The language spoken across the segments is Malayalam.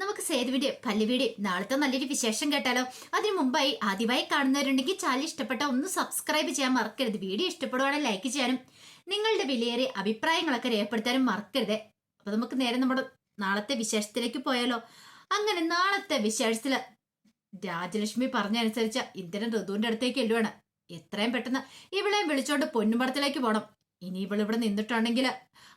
നമുക്ക് സേതുവിന്റെ പല്ലുവിയുടെ നാളത്തെ നല്ലൊരു വിശേഷം കേട്ടാലോ? അതിനു മുമ്പായി ആദ്യമായി കാണുന്നവരുണ്ടെങ്കിൽ ചാനൽ ഇഷ്ടപ്പെട്ട ഒന്ന് സബ്സ്ക്രൈബ് ചെയ്യാൻ മറക്കരുത്. വീഡിയോ ഇഷ്ടപ്പെടുവാണെങ്കിൽ ലൈക്ക് ചെയ്യാനും നിങ്ങളുടെ വിലയേറിയ അഭിപ്രായങ്ങളൊക്കെ രേഖപ്പെടുത്താനും മറക്കരുത്. അപ്പൊ നമുക്ക് നേരെ നമ്മുടെ നാളത്തെ വിശേഷത്തിലേക്ക് പോയാലോ? അങ്ങനെ നാളത്തെ വിശേഷത്തിൽ രാജലക്ഷ്മി പറഞ്ഞനുസരിച്ച ഇന്ദ്രൻ ഋതുവിന്റെ അടുത്തേക്ക് എല്ലുവാണ് എത്രയും പെട്ടെന്ന് ഇവളെയും വിളിച്ചോണ്ട് പൊന്നുമടത്തിലേക്ക് പോണം. ഇനി ഇവളിവിടെ നിന്നിട്ടുണ്ടെങ്കിൽ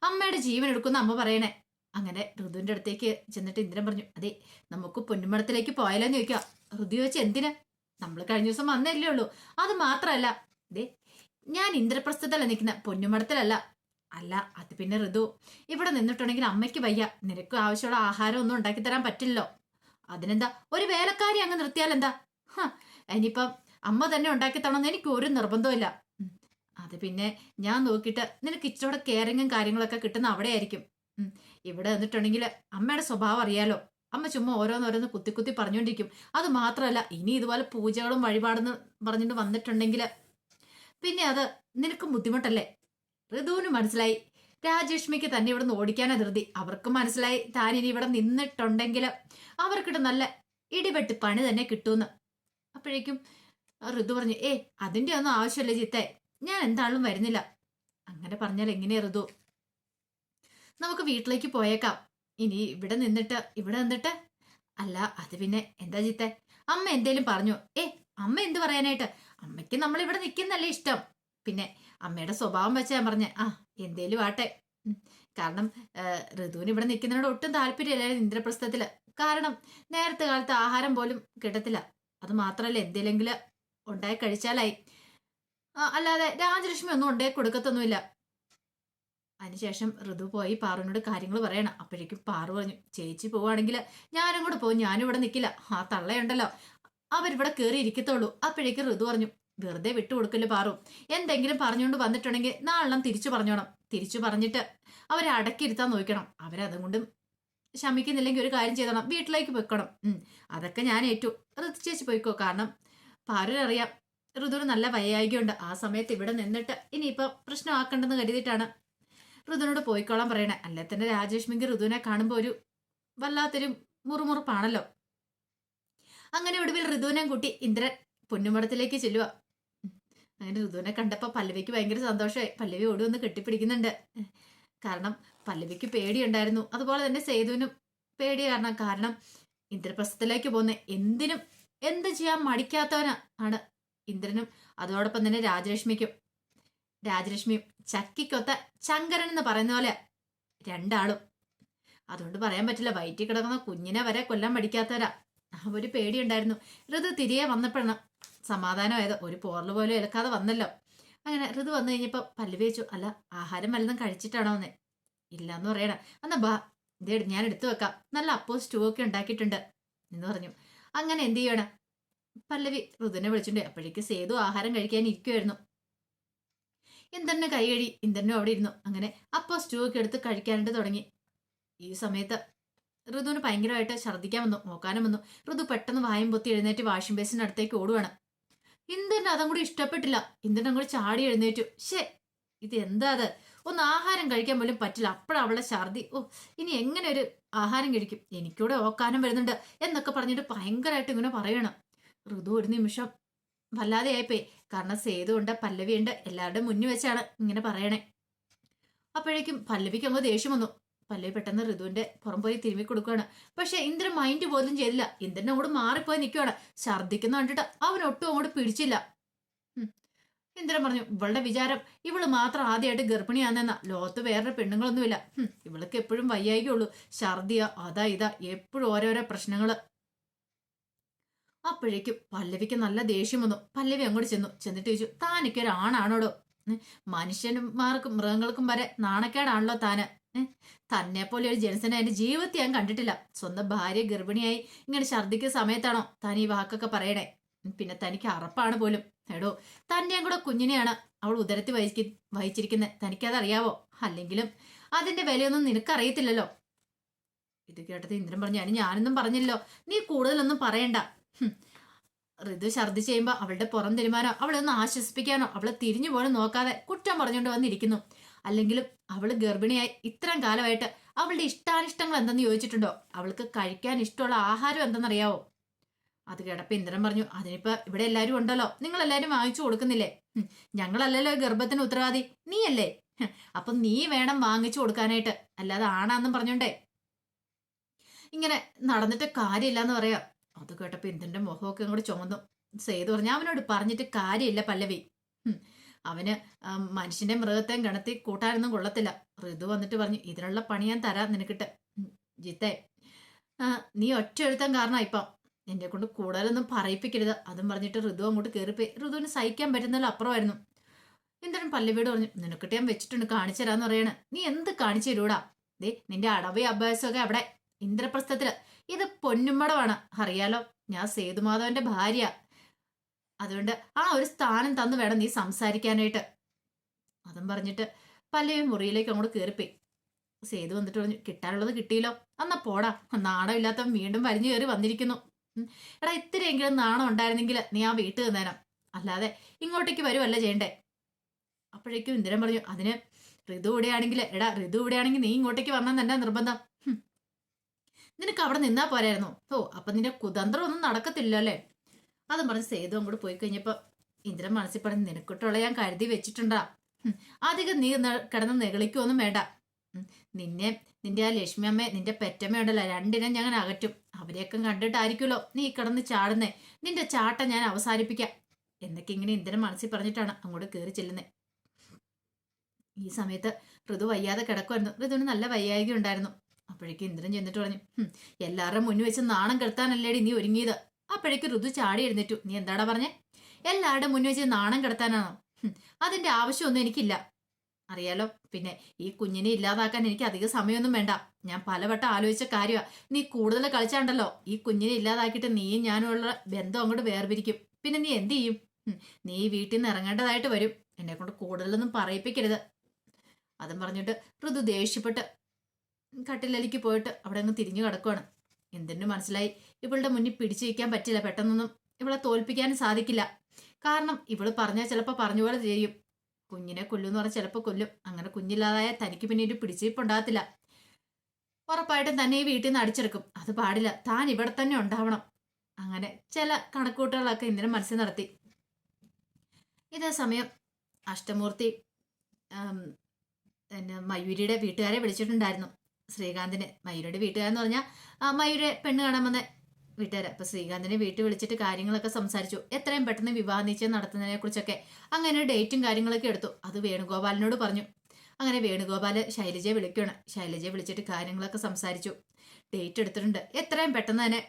അമ്മയുടെ ജീവൻ എടുക്കുന്ന അമ്മ പറയണേ. അങ്ങനെ ഋതുവിന്റെ അടുത്തേക്ക് ചെന്നിട്ട് ഇന്ദ്രൻ പറഞ്ഞു അതെ നമുക്ക് പൊന്നുമടത്തിലേക്ക് പോയാലോന്ന് ചോദിക്കാം ഋതു ചോദിച്ചു എന്തിന്? നമ്മൾ കഴിഞ്ഞ ദിവസം വന്നല്ലേ ഉള്ളൂ. അത് മാത്രമല്ല ദേ ഞാൻ ഇന്ദ്രപ്രസ്ഥത്തല്ല നിൽക്കുന്ന പൊന്നുമടത്തിലല്ല അല്ല അത് പിന്നെ ഋതു. ഇവിടെ നിന്നിട്ടുണ്ടെങ്കിൽ അമ്മയ്ക്ക് വയ്യ. നിനക്ക് ആവശ്യമുള്ള ആഹാരം ഒന്നും ഉണ്ടാക്കി തരാൻ പറ്റില്ലല്ലോ. അതിനെന്താ? ഒരു വേലക്കാരി അങ്ങ് നിർത്തിയാൽ എന്താ? ഇനിയിപ്പം അമ്മ തന്നെ ഉണ്ടാക്കി തണമെന്ന് എനിക്ക് ഒരു നിർബന്ധമില്ല. അത് പിന്നെ ഞാൻ നോക്കിയിട്ട് നിനക്ക് ഇച്ചിരൂടെ കെയറിങ്ങും കാര്യങ്ങളൊക്കെ കിട്ടുന്ന അവിടെ ആയിരിക്കും. ഇവിടെ വന്നിട്ടുണ്ടെങ്കിൽ അമ്മയുടെ സ്വഭാവം അറിയാലോ. അമ്മ ചുമ്മാ ഓരോന്നോരോന്ന് കുത്തി കുത്തി പറഞ്ഞുകൊണ്ടിരിക്കും അത് മാത്രമല്ല ഇനി ഇതുപോലെ പൂജകളും വഴിപാടെന്ന് പറഞ്ഞിട്ട് വന്നിട്ടുണ്ടെങ്കിൽ പിന്നെ അത് നിനക്കും ബുദ്ധിമുട്ടല്ലേ? ഋതുവിന് മനസ്സിലായി. രാജേഷ്മിക്ക് തന്നെ ഇവിടെ നിന്ന് ഓടിക്കാനാ ധൃതി. അവർക്ക് മനസ്സിലായി. താൻ ഇനി ഇവിടെ നിന്നിട്ടുണ്ടെങ്കിൽ അവർക്കിട്ട് നല്ല ഇടിപെട്ട് പണി തന്നെ കിട്ടുമെന്ന്. അപ്പോഴേക്കും ഋതു പറഞ്ഞു ഏ അതിന്റെ ഒന്നും ആവശ്യമില്ല ചിത്തെ ഞാൻ എന്താളും വരുന്നില്ല. അങ്ങനെ പറഞ്ഞാൽ എങ്ങനെയാ ഋതു? നമുക്ക് വീട്ടിലേക്ക് പോയേക്കാം. ഇനി ഇവിടെ നിന്നിട്ട് ഇവിടെ നിന്നിട്ട്. അല്ല അത് പിന്നെ എന്താ ചിത്തെ? അമ്മ എന്തേലും പറഞ്ഞു. ഏ അമ്മ എന്ത് പറയാനായിട്ട്? അമ്മയ്ക്ക് നമ്മൾ ഇവിടെ നിൽക്കുന്നല്ലേ ഇഷ്ടം. പിന്നെ അമ്മയുടെ സ്വഭാവം വെച്ചാൽ പറഞ്ഞ ആ എന്തേലും ആട്ടെ. കാരണം ഋതുവിന് ഇവിടെ നിൽക്കുന്നതിനോട് ഒട്ടും താല്പര്യമില്ലായിരുന്നു ഇന്ദ്രപ്രസ്ഥത്തിൽ. കാരണം നേരത്തെ കാലത്ത് ആഹാരം പോലും കിട്ടത്തില്ല. അത് മാത്രമല്ല എന്തെങ്കിലും ഉണ്ടായി കഴിച്ചാലായി. അല്ലാതെ രാജലക്ഷ്മി ഒന്നും ഉണ്ടായി കൊടുക്കത്തൊന്നുമില്ല. അതിനുശേഷം ഋതു പോയി പാറുവിനോട് കാര്യങ്ങൾ പറയണം. അപ്പോഴേക്കും പാറു പറഞ്ഞു ചേച്ചി പോവാണെങ്കിൽ ഞാനും കൂടെ പോകും. ഞാനും ഇവിടെ നിൽക്കില്ല ആ തള്ളയുണ്ടല്ലോ. അവരിവിടെ കയറി ഇരിക്കത്തുള്ളൂ. അപ്പോഴേക്കും ഋതു പറഞ്ഞു വെറുതെ വിട്ടു വിട്ടുകൊടുക്കല്ലോ പാറു. എന്തെങ്കിലും പറഞ്ഞുകൊണ്ട് വന്നിട്ടുണ്ടെങ്കിൽ നാളെണ്ണം തിരിച്ചു പറഞ്ഞോണം. തിരിച്ചു പറഞ്ഞിട്ട് അവരെ അടക്കിയിരുത്താൻ നോക്കണം. അവരതും കൊണ്ടും ശമിക്കുന്നില്ലെങ്കിൽ ഒരു കാര്യം ചെയ്തോണം. വീട്ടിലേക്ക് ഉം. അതൊക്കെ ഞാൻ ഏറ്റു. ഋതു ചേച്ചി പോയിക്കോ. കാരണം പാരുവിനറിയാം ഋതുവിന് നല്ല വയ്യായികയുണ്ട്. ആ സമയത്ത് ഇവിടെ നിന്നിട്ട് ഇനിയിപ്പോൾ പ്രശ്നമാക്കണ്ടെന്ന് കരുതിയിട്ടാണ് ഋതുവിനോട് പോയിക്കോളാൻ പറയണേ. അല്ലെ തന്നെ രാജേഷ്മിക്ക് ഋതുവിനെ കാണുമ്പോൾ ഒരു വല്ലാത്തൊരു മുറുമുറുപ്പാണല്ലോ. അങ്ങനെ ഒടുവിൽ ഋതുവിനെ കൂട്ടി ഇന്ദ്രൻ പൊന്നുമടത്തിലേക്ക് ചെല്ലുക അങ്ങനെ ഋതുവിനെ കണ്ടപ്പോൾ പല്ലവിക്ക് ഭയങ്കര സന്തോഷമായി. പല്ലവി ഓടി ഒന്ന് കെട്ടിപ്പിടിക്കുന്നുണ്ട്. കാരണം പല്ലവിക്ക് പേടിയുണ്ടായിരുന്നു. അതുപോലെ തന്നെ സേതുവിനും പേടി കാരണം കാരണം ഇന്ദ്രപ്രസ്ഥത്തിലേക്ക് പോകുന്ന എന്തിനും എന്ത് ചെയ്യാൻ മടിക്കാത്തവനാണ് ഇന്ദ്രനും അതോടൊപ്പം തന്നെ രാജലക്ഷ്മിക്കും. രാജലക്ഷ്മിയും ചക്കിക്കൊത്ത ശങ്കരൻ എന്ന് പറയുന്ന പോലെ രണ്ടാളും. അതുകൊണ്ട് പറയാൻ പറ്റില്ല വയറ്റിൽ കിടക്കുന്ന കുഞ്ഞിനെ വരെ കൊല്ലാൻ പഠിക്കാത്തവരാ. ഒരു പേടിയുണ്ടായിരുന്നു. ഋതു തിരികെ വന്നപ്പോഴാണ് സമാധാനമായത്. ഒരു പോറൽ പോലും ഇലക്കാതെ വന്നല്ലോ. അങ്ങനെ ഋതു വന്നു കഴിഞ്ഞപ്പോൾ പല്ലവി വെച്ചു അല്ല ആഹാരം വല്ലതും കഴിച്ചിട്ടാണോ എന്ന് ഇല്ല എന്ന് പറയണം. എന്നാ ബാ ഇതേ ഞാൻ എടുത്തു വെക്കാം. നല്ല അപ്പോ സ്റ്റൂ ഒക്കെ ഉണ്ടാക്കിയിട്ടുണ്ട് എന്ന് പറഞ്ഞു. അങ്ങനെ എന്ത് ചെയ്യണം? പല്ലവി ഋതുവിനെ വിളിച്ചിട്ടുണ്ട് അപ്പോഴേക്ക് സേതു ആഹാരം കഴിക്കാൻ ഇരിക്കുമായിരുന്നു ഇന്ദ്രനെ കൈ കഴി ഇന്ദ്രനും അവിടെ ഇരുന്നു. അങ്ങനെ അപ്പോൾ സ്റ്റൂ ഒക്കെ എടുത്ത് കഴിക്കാനായിട്ട് തുടങ്ങി. ഈ സമയത്ത് ഋതുവിന് ഭയങ്കരമായിട്ട് ഛർദ്ദിക്കാൻ വന്നു. നോക്കാനും വന്നു. ഋതു പെട്ടെന്ന് വായും പൊത്തി എഴുന്നേറ്റ് വാഷിംഗ് ബേസിന്റെ അടുത്തേക്ക് ഓടുവാണ്. ഇന്ദ്രൻ അതും കൂടി ഇഷ്ടപ്പെട്ടില്ല. ഇന്ദ്രൻ അങ്ങോട്ട് ചാടി എഴുന്നേറ്റു. ഷേ ഇത് എന്താ അത്? ഒന്ന് ആഹാരം കഴിക്കാൻ പോലും പറ്റില്ല. അപ്പോഴാണ് അവളുടെ ഛർദി ഓ ഇനി എങ്ങനെ ഒരു ആഹാരം കഴിക്കും? എനിക്കൂടെ ഓക്കാനം വരുന്നുണ്ട് എന്നൊക്കെ പറഞ്ഞിട്ട് ഭയങ്കരമായിട്ട് ഇങ്ങനെ പറയണം. ഋതു ഒരു നിമിഷം വല്ലാതെ ആയിപ്പോയി കാരണം സേതുണ്ട് പല്ലവിയുണ്ട് എല്ലാവരുടെ മുന്നിൽ വെച്ചാണ് ഇങ്ങനെ പറയണേ. അപ്പോഴേക്കും പല്ലവിക്ക് അങ്ങ് ദേഷ്യം വന്നു. പല്ലവി പെട്ടെന്ന് ഋതുവിന്റെ പുറം പോയി തിരുമ്മി കൊടുക്കുകയാണ്. പക്ഷെ ഇന്ദ്രൻ മൈൻഡ് പോലും ചെയ്തില്ല. ഇന്ദ്രൻ അങ്ങോട്ട് മാറിപ്പോയി നിൽക്കുകയാണ്. ഛർദ്ദിക്കുന്ന കണ്ടിട്ട് അവൻ ഒട്ടും അങ്ങോട്ട് പിടിച്ചില്ല. ഇന്ദ്രൻ പറഞ്ഞു ഇവളുടെ വിചാരം ഇവൾ മാത്രം ആദ്യമായിട്ട് ഗർഭിണിയാണെന്ന ലോകത്ത് വേറെ പെണ്ണുങ്ങളൊന്നുമില്ല. ഇവൾക്ക് എപ്പോഴും വയ്യായികയുള്ളൂ. ഛർദിയ അതാ ഇതാ എപ്പോഴും ഓരോരോ പ്രശ്നങ്ങൾ. അപ്പോഴേക്കും പല്ലവിക്ക് നല്ല ദേഷ്യം വന്നു. പല്ലവി അങ്ങോട്ട് ചെന്നു. ചെന്നിട്ട് ചോദിച്ചു താനൊക്കെ ഒരു ആണാണോടോ? ഉം, മനുഷ്യന്മാർക്കും മൃഗങ്ങൾക്കും വരെ നാണക്കേടാണല്ലോ താന്. തന്നെ പോലെ ഒരു ജനസനെ എന്റെ ജീവിതത്തിൽ ഞാൻ കണ്ടിട്ടില്ല. സ്വന്തം ഭാര്യ ഗർഭിണിയായി ഇങ്ങനെ ഛർദ്ദിക്കുന്ന സമയത്താണോ താൻ ഈ വാക്കൊക്കെ പറയണേ? പിന്നെ തനിക്ക് അറപ്പാണ് പോലും. എടോ തന്നെയും കൂടെ കുഞ്ഞിനെയാണ് അവൾ ഉദരത്തിൽ വഹിക്ക വഹിച്ചിരിക്കുന്നത് തനിക്കതറിയാവോ? അല്ലെങ്കിലും അതിന്റെ വിലയൊന്നും നിനക്കറിയത്തില്ലല്ലോ. ഇത് കേട്ടത് ഇന്ദ്രൻ പറഞ്ഞു "അതിന് ഞാനൊന്നും പറഞ്ഞില്ലല്ലോ. നീ കൂടുതലൊന്നും പറയണ്ട. ഋതു ഛർദ്ദിച്ച് ചെയ്യുമ്പോൾ അവളുടെ പുറം തിരുമാനോ അവളെ ഒന്ന് ആശ്വസിപ്പിക്കാനോ അവളെ തിരിഞ്ഞു പോലും നോക്കാതെ കുറ്റം പറഞ്ഞുകൊണ്ട് വന്നിരിക്കുന്നു. അല്ലെങ്കിലും അവൾ ഗർഭിണിയായി ഇത്രയും കാലമായിട്ട് അവളുടെ ഇഷ്ടാനിഷ്ടങ്ങൾ എന്തെന്ന് ചോദിച്ചിട്ടുണ്ടോ? അവൾക്ക് കഴിക്കാൻ ഇഷ്ടമുള്ള ആഹാരം എന്തെന്നറിയാവോ? അത് കേട്ടപ്പോൾ ഇന്ദ്രൻ പറഞ്ഞു അതിനിപ്പോ ഇവിടെ എല്ലാവരും ഉണ്ടല്ലോ. നിങ്ങൾ എല്ലാരും വാങ്ങിച്ചു കൊടുക്കുന്നില്ലേ? ഞങ്ങളല്ലല്ലോ ഗർഭത്തിന് ഉത്തരവാദി. നീയല്ലേ? അപ്പൊ നീ വേണം വാങ്ങിച്ചു കൊടുക്കാനായിട്ട്. അല്ലാതെ ആണാന്നും പറഞ്ഞോണ്ടേ. ഇങ്ങനെ നടന്നിട്ട് കാര്യമില്ലാന്ന് പറയാ. അത് കേട്ടപ്പോ ഇന്ദ്രന്റെ മുഖമൊക്കെ അങ്ങോട്ട് ചുമന്നു. സേതു പറഞ്ഞു അവനോട് പറഞ്ഞിട്ട് കാര്യമില്ല പല്ലവി. അവന് മനുഷ്യന്റെ മൃഗത്തെയും കിണത്തി കൂട്ടാനൊന്നും കൊള്ളത്തില്ല. ഋതു വന്നിട്ട് പറഞ്ഞു ഇതിനുള്ള പണി ഞാൻ തരാം നിനക്കിട്ട്. ജിത്തെ നീ ഒറ്റ എഴുത്താൻ കാരണം ഇപ്പം. എന്നെ കൊണ്ട് കൂടുതലൊന്നും പറയിപ്പിക്കരുത്. അതും പറഞ്ഞിട്ട് ഋതു അങ്ങോട്ട് കയറിപ്പോയി ഋതുവിന് സഹിക്കാൻ പറ്റുന്നല്ലോ അപ്പുറമായിരുന്നു. ഇന്ദ്രൻ പല്ലവിയോട് പറഞ്ഞു നിനക്കിട്ട് ഞാൻ വെച്ചിട്ടുണ്ട് കാണിച്ചു തരാന്ന് പറയണ. നീ എന്ത് കാണിച്ചു തരൂടാ? ദേ നിന്റെ അടവയും അഭ്യാസമൊക്കെ അവിടെ ഇന്ദ്രപ്രസ്ഥത്തിൽ. ഇത് പൊന്നുമ്മടമാണ് അറിയാലോ ഞാൻ സേതുമാധവന്റെ ഭാര്യ. അതുകൊണ്ട് ആ ഒരു സ്ഥാനം തന്നു വേണം നീ സംസാരിക്കാനായിട്ട്. അതും പറഞ്ഞിട്ട് പല്ലവി മുറിയിലേക്ക് അങ്ങോട്ട് കയറിപ്പോയി സേതു വന്നിട്ട് പറഞ്ഞു കിട്ടാനുള്ളത് കിട്ടിയില്ലോ. എന്നാ പോടാ. നാണം ഇല്ലാത്തവൻ വീണ്ടും വരിഞ്ഞു കയറി വന്നിരിക്കുന്നു. എടാ ഇത്തിരിയെങ്കിലും നാണം ഉണ്ടായിരുന്നെങ്കിൽ നീ ആ വീട്ടിൽ നിന്നേനം അല്ലാതെ ഇങ്ങോട്ടേക്ക് വരുമല്ല ചെയ്യണ്ടേ? അപ്പോഴേക്കും ഇന്ദിരൻ പറഞ്ഞു അതിന് ഋതു ഇവിടെയാണെങ്കിൽ എടാ ഋതു ഇവിടെയാണെങ്കിൽ നീ ഇങ്ങോട്ടേക്ക് വന്നാൽ തന്നെ നിർബന്ധം. നിനക്ക് അവിടെ നിന്നാ പോരായിരുന്നു. ഓ അപ്പൊ നിന്റെ കുതന്ത്രം ഒന്നും നടക്കത്തില്ല അല്ലേ? അതും പറഞ്ഞ് സേതു അങ്ങോട്ട് പോയി കഴിഞ്ഞപ്പോ ഇന്ദ്രൻ മനസ്സിൽ പറഞ്ഞ് നിനക്കിട്ടുള്ള ഞാൻ കരുതി വെച്ചിട്ടുണ്ടാ. അധികം നീ കിടന്ന് നെകളിക്കൊന്നും വേണ്ട. നിന്നെ നിന്റെ ആ ലക്ഷ്മി അമ്മ നിന്റെ പെറ്റമ്മ ഉണ്ടല്ലോ രണ്ടിനെ ഞാൻ അകറ്റും. അവരെയൊക്കെ കണ്ടിട്ടായിരിക്കുമല്ലോ നീ കിടന്ന് ചാടുന്നേ. നിന്റെ ചാട്ട ഞാൻ അവസാനിപ്പിക്കാം. എന്നൊക്കെ ഇങ്ങനെ ഇന്ദ്രൻ മനസ്സിൽ പറഞ്ഞിട്ടാണ് അങ്ങോട്ട് കയറി ചെല്ലുന്നത് ഈ സമയത്ത് ഋതു വയ്യാതെ കിടക്കുമായിരുന്നു ഋതുവിന് നല്ല വയ്യായിക ഉണ്ടായിരുന്നു. അപ്പോഴേക്കും ഇന്ദ്രൻ ചെന്നിട്ട് പറഞ്ഞു എല്ലാവരുടെ മുന്നിൽ വെച്ച് നാണം കെടുത്താനല്ലേടി നീ ഒരുങ്ങിയത്? അപ്പോഴേക്കും ഋതു ചാടി എഴുന്നേറ്റു. നീ എന്താടാ പറഞ്ഞേ? എല്ലാവരുടെ മുന്നിൽ വെച്ച് നാണം കെടുത്താനാണോ? അതിന്റെ ആവശ്യമൊന്നും എനിക്കില്ല. അറിയാലോ പിന്നെ ഈ കുഞ്ഞിനെ ഇല്ലാതാക്കാൻ എനിക്ക് അധിക സമയമൊന്നും വേണ്ട. ഞാൻ പലവട്ടം ആലോചിച്ച കാര്യമാണ് നീ കൂടുതൽ കളിച്ചാണ്ടല്ലോ. ഈ കുഞ്ഞിനെ ഇല്ലാതാക്കിയിട്ട് നീയും ഞാനും ഉള്ള ബന്ധം അങ്ങോട്ട് വേർപിരിക്കും. പിന്നെ നീ എന്ത് ചെയ്യും? നീ വീട്ടിൽ നിന്ന് ഇറങ്ങേണ്ടതായിട്ട് വരും. എന്നെ കൊണ്ട് കൂടുതലൊന്നും പറയിപ്പിക്കരുത്. അതും പറഞ്ഞിട്ട് ഋതു ദേഷ്യപ്പെട്ട് കട്ടിലലിക്ക് പോയിട്ട് അവിടെ അങ്ങ് തിരിഞ്ഞു കിടക്കുവാണ്. എന്തിനു മനസ്സിലായി? ഇവളുടെ മുന്നിൽ പിടിച്ചു വയ്ക്കാൻ പറ്റില്ല പെട്ടെന്നൊന്നും. ഇവളെ തോൽപ്പിക്കാനും സാധിക്കില്ല. കാരണം ഇവൾ പറഞ്ഞാൽ ചിലപ്പോൾ പറഞ്ഞു പോലെ ചെയ്യും. കുഞ്ഞിനെ കൊല്ലുമെന്ന് പറഞ്ഞാൽ ചിലപ്പോൾ കൊല്ലും. അങ്ങനെ കുഞ്ഞില്ലാതായ തനിക്ക് പിന്നീട് പിടിച്ചിപ്പുണ്ടാകത്തില്ല ഉറപ്പായിട്ടും തന്നെ ഈ വീട്ടിൽ നിന്ന് അടിച്ചെടുക്കും. അത് പാടില്ല. താൻ ഇവിടെ തന്നെ ഉണ്ടാവണം. അങ്ങനെ ചില കണക്കൂട്ടുകളൊക്കെ ഇന്ദ്രൻ മനസ്സിൽ നടത്തി. ഇതേ സമയം അഷ്ടമൂർത്തി മയൂരിയുടെ വീട്ടുകാരെ വിളിച്ചിട്ടുണ്ടായിരുന്നു. ശ്രീകാന്തിനെ മയൂരിയുടെ വീട്ടുകാരെന്ന് പറഞ്ഞാൽ മയൂരെ പെണ്ണ് കാണാൻ വന്ന. വീട്ടുകാരെ. അപ്പൊ ശ്രീകാന്തിനെ വീട്ടിൽ വിളിച്ചിട്ട് കാര്യങ്ങളൊക്കെ സംസാരിച്ചു. എത്രയും പെട്ടെന്ന് വിവാഹ നിശ്ചയം നടത്തുന്നതിനെ കുറിച്ചൊക്കെ അങ്ങനെ ഡേറ്റും കാര്യങ്ങളൊക്കെ എടുത്തു. അത് വേണുഗോപാലിനോട് പറഞ്ഞു. അങ്ങനെ വേണുഗോപാൽ ശൈലജയെ വിളിക്കുകയാണ് ശൈലജയെ വിളിച്ചിട്ട് കാര്യങ്ങളൊക്കെ സംസാരിച്ചു. ഡേറ്റ് എടുത്തിട്ടുണ്ട്. എത്രയും പെട്ടെന്ന് തന്നെ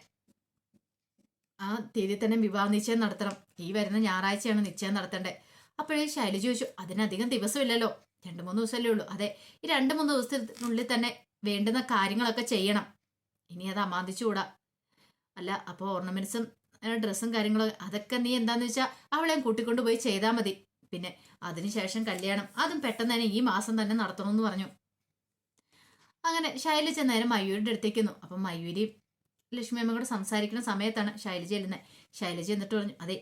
ആ തീയതി തന്നെ വിവാഹ നിശ്ചയം നടത്തണം. ഈ വരുന്ന ഞായറാഴ്ചയാണ് നിശ്ചയം നടത്തേണ്ടത് അപ്പോഴേ ശൈലജ ചോദിച്ചു അതിനധികം ദിവസമില്ലല്ലോ. രണ്ട് മൂന്ന് ദിവസമല്ലേ ഉള്ളൂ. അതെ ഈ രണ്ട് മൂന്ന് ദിവസത്തിനുള്ളിൽ തന്നെ വേണ്ടുന്ന കാര്യങ്ങളൊക്കെ ചെയ്യണം. ഇനി അത് അമാന്തിച്ചുകൂടാ. അല്ല അപ്പോൾ ഓർണമെന്റ്സും ഡ്രസ്സും കാര്യങ്ങളും അതൊക്കെ നീ എന്താന്ന് വെച്ചാൽ അവളെയും കൂട്ടിക്കൊണ്ട് പോയി ചെയ്താൽ മതി. പിന്നെ അതിനുശേഷം കല്യാണം. അതും പെട്ടെന്ന് തന്നെ ഈ മാസം തന്നെ നടത്തണമെന്ന് പറഞ്ഞു. അങ്ങനെ ശൈലജ നേരം മയൂരിന്റെ അടുത്തേക്ക് വന്നു അപ്പം മയൂരി ലക്ഷ്മി അമ്മ കൂടെ സംസാരിക്കുന്ന സമയത്താണ് ശൈലജ ചെല്ലുന്നത് ശൈലജ എന്നിട്ട് പറഞ്ഞു അതെ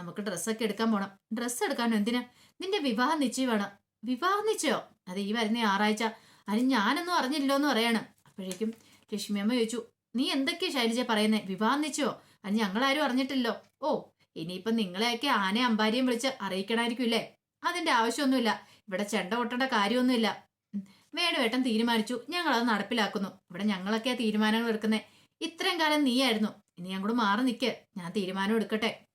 നമുക്ക് ഡ്രസ്സൊക്കെ എടുക്കാൻ പോകണം ഡ്രസ്സ് എടുക്കാനോ എന്തിനാ? നിന്റെ വിവാഹ നിശ്ചയമാണ് വിവാഹ നിശ്ചയോ? അതെ ഈ വരുന്ന ഞായറാഴ്ച. അതിന് ഞാനൊന്നും അറിഞ്ഞില്ലോ എന്ന് പറയാണ്. അപ്പോഴേക്കും ലക്ഷ്മി അമ്മ ചോദിച്ചു നീ എന്തൊക്കെയാ ശൈലജ പറയുന്നേ? വിവാഹം നിശ്ചയോ? അത് ഞങ്ങളാരും അറിഞ്ഞിട്ടില്ലോ ഓ ഇനിയിപ്പം നിങ്ങളെയൊക്കെ ആനെ അമ്പാരിയും വിളിച്ച് അറിയിക്കണമായിരിക്കുമല്ലേ അതിന്റെ ആവശ്യമൊന്നുമില്ല. ഇവിടെ ചെണ്ട കൊട്ടേണ്ട കാര്യമൊന്നുമില്ല. വേണുവേട്ടൻ തീരുമാനിച്ചു. ഞങ്ങളത് നടപ്പിലാക്കുന്നു. ഇവിടെ ഞങ്ങളൊക്കെയാ തീരുമാനങ്ങൾ എടുക്കുന്നേ. ഇത്രയും കാലം നീയായിരുന്നു. ഇനി ഞാൻ കൂടെ മാറി നിൽക്ക് ഞാൻ തീരുമാനം എടുക്കട്ടെ.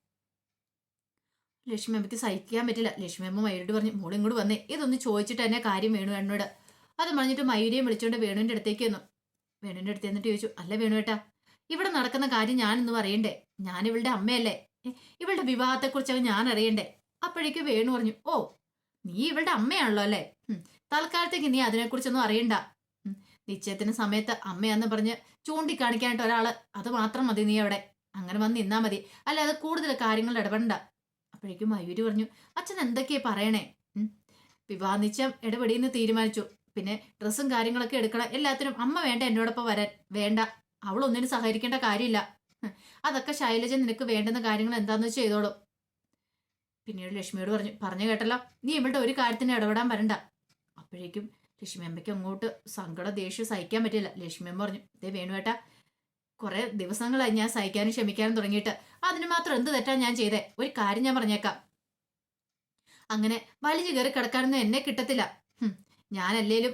ലക്ഷ്മി അമ്മയ്ക്ക് സഹിക്കാൻ പറ്റില്ല. ലക്ഷ്മി അമ്മ മയിലോട് പറഞ്ഞു മോളിങ്ങോട്ട് വന്നേ. ഇതൊന്ന് ചോദിച്ചിട്ട് തന്നെ കാര്യം വേണു എന്നോട് അത് പറഞ്ഞിട്ട് മയൂരിയെ വിളിച്ചുകൊണ്ട് വേണുവിന്റെ അടുത്തേക്ക് വന്നു. വേണുവിന്റെ അടുത്ത് എന്നിട്ട് ചോദിച്ചു അല്ല വേണുവേട്ടാ ഇവിടെ നടക്കുന്ന കാര്യം ഞാനൊന്നും അറിയണ്ടേ ഞാൻ ഇവളുടെ അമ്മയല്ലേ? ഇവളുടെ വിവാഹത്തെക്കുറിച്ചൊക്കെ ഞാൻ അറിയണ്ടേ? അപ്പോഴേക്ക് വേണു പറഞ്ഞു ഓ നീ ഇവളുടെ അമ്മയാണല്ലോ അല്ലേ? തൽക്കാലത്തേക്ക് നീ അതിനെക്കുറിച്ചൊന്നും അറിയണ്ട. നിശ്ചയത്തിന് സമയത്ത് അമ്മയാന്ന് പറഞ്ഞ് ചൂണ്ടിക്കാണിക്കാനായിട്ട് ഒരാൾ അത് മാത്രം മതി നീ അവിടെ. അങ്ങനെ വന്ന് നിന്നാ മതി. അല്ലാതെ കൂടുതൽ കാര്യങ്ങൾ ഇടപെടണ്ട. അപ്പോഴേക്കും മയൂരി പറഞ്ഞു അച്ഛൻ എന്തൊക്കെയാ പറയണേ? വിവാഹ നിശ്ചയം ഇടപെടിയെന്ന് തീരുമാനിച്ചു. പിന്നെ ഡ്രസ്സും കാര്യങ്ങളൊക്കെ എടുക്കണം എല്ലാത്തിനും അമ്മ വേണ്ട എന്നോടൊപ്പം വരാൻ വേണ്ട. അവളൊന്നിനും സഹകരിക്കേണ്ട കാര്യമില്ല. അതൊക്കെ ശൈലജ നിനക്ക് വേണ്ടുന്ന കാര്യങ്ങൾ എന്താന്ന് വെച്ച് ചെയ്തോളൂ. പിന്നീട് ലക്ഷ്മിയോട് പറഞ്ഞു പറഞ്ഞു കേട്ടല്ലോ നീ ഇവളുടെ ഒരു കാര്യത്തിന് ഇടപെടാൻ വരണ്ട. അപ്പോഴേക്കും ലക്ഷ്മി അമ്മയ്ക്ക് അങ്ങോട്ട് സങ്കട ദേഷ്യം സഹിക്കാൻ പറ്റില്ല ലക്ഷ്മി അമ്മ പറഞ്ഞു ദേ വേണുവേട്ടാ കുറെ ദിവസങ്ങളായി ഞാൻ സഹിക്കാനും ക്ഷമിക്കാനും തുടങ്ങിയിട്ട് അതിന് മാത്രം എന്ത് തെറ്റാ ഞാൻ ചെയ്തേ? ഒരു കാര്യം ഞാൻ പറഞ്ഞേക്കാം. അങ്ങനെ വലിച്ചു കയറി കിടക്കാനൊന്നും എന്നെ കിട്ടത്തില്ല. ഞാനല്ലേലും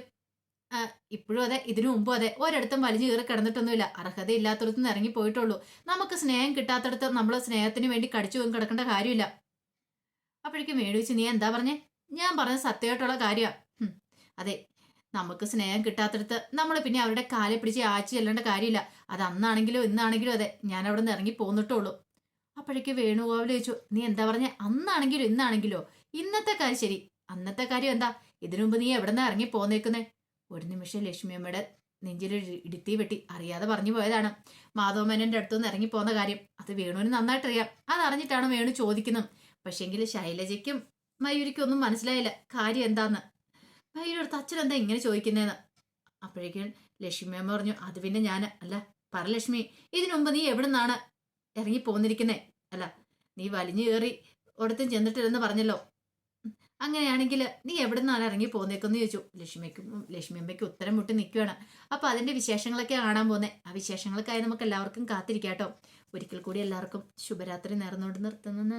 ഇപ്പോഴും അതെ ഇതിനു മുമ്പും അതെ ഒരിടത്തും വലിഞ്ഞു കയറി കിടന്നിട്ടൊന്നുമില്ല. അർഹതയില്ലാത്തടത്തും ഇറങ്ങി പോയിട്ടുള്ളൂ. നമുക്ക് സ്നേഹം കിട്ടാത്തടത്ത് നമ്മൾ സ്നേഹത്തിന് വേണ്ടി കടിച്ചു കിടക്കേണ്ട കാര്യമില്ല. അപ്പോഴേക്കും മേടിച്ച് നീ എന്താ പറഞ്ഞേ? ഞാൻ പറഞ്ഞ സത്യമായിട്ടുള്ള കാര്യമാണ് അതെ നമുക്ക് സ്നേഹം കിട്ടാത്തടത്ത് നമ്മൾ പിന്നെ അവരുടെ കാലെ പിടിച്ച് ആഴ്ച ചെല്ലേണ്ട കാര്യമില്ല. അത് അന്നാണെങ്കിലും ഇന്നാണെങ്കിലും അതെ ഞാൻ അവിടെ നിന്ന് ഇറങ്ങി പോന്നിട്ടുള്ളൂ അപ്പോഴേക്ക് വേണുഗോപാൽ ചോദിച്ചു നീ എന്താ പറഞ്ഞേ? അന്നാണെങ്കിലും ഇന്നാണെങ്കിലോ? ഇന്നത്തെ കാര്യം ശരി. അന്നത്തെ കാര്യം എന്താ? ഇതിനു മുമ്പ് നീ എവിടെ നിന്ന് ഇറങ്ങി പോന്നേക്കുന്നേ? ഒരു നിമിഷം ലക്ഷ്മിയമ്മയുടെ നെഞ്ചിൽ ഇടുത്തി വെട്ടി അറിയാതെ പറഞ്ഞു പോയതാണ്. മാധവമേനന്റെ അടുത്തുനിന്ന് ഇറങ്ങി പോന്ന കാര്യം അത് വേണുവിന് നന്നായിട്ടറിയാം. അതറിഞ്ഞിട്ടാണ് വേണു ചോദിക്കുന്നത്. പക്ഷെങ്കിൽ ശൈലജയ്ക്കും മയൂരിക്കും ഒന്നും മനസ്സിലായില്ല. കാര്യം എന്താന്ന്? മയൂരി അടുത്ത് അച്ഛൻ എന്താ ഇങ്ങനെ ചോദിക്കുന്നതെന്ന് അപ്പോഴേക്കും ലക്ഷ്മിയമ്മ പറഞ്ഞു അത് പിന്നെ ഞാൻ അല്ല പറ ലക്ഷ്മി ഇതിനു മുമ്പ് നീ എവിടെ നിന്നാണ് ഇറങ്ങി പോന്നിരിക്കുന്നേ? അല്ല നീ വലിഞ്ഞു കയറി ഒടത്തും ചെന്നിട്ടില്ലെന്ന് പറഞ്ഞല്ലോ. അങ്ങനെയാണെങ്കിൽ നീ എവിടെ നിന്നാണ് ഇറങ്ങി പോന്നേക്കെന്ന് ചോദിച്ചു. ലക്ഷ്മിക്കും ലക്ഷ്മി അമ്മയ്ക്ക് ഉത്തരം മുട്ടി നിൽക്കുകയാണ് അപ്പൊ അതിന്റെ വിശേഷങ്ങളൊക്കെ കാണാൻ പോകുന്നത് ആ വിശേഷങ്ങൾക്കായി നമുക്ക് എല്ലാവർക്കും കാത്തിരിക്കാം കേട്ടോ ഒരിക്കൽ കൂടി എല്ലാവർക്കും ശുഭരാത്രി നേർന്നുകൊണ്ട് നിർത്തുന്നു.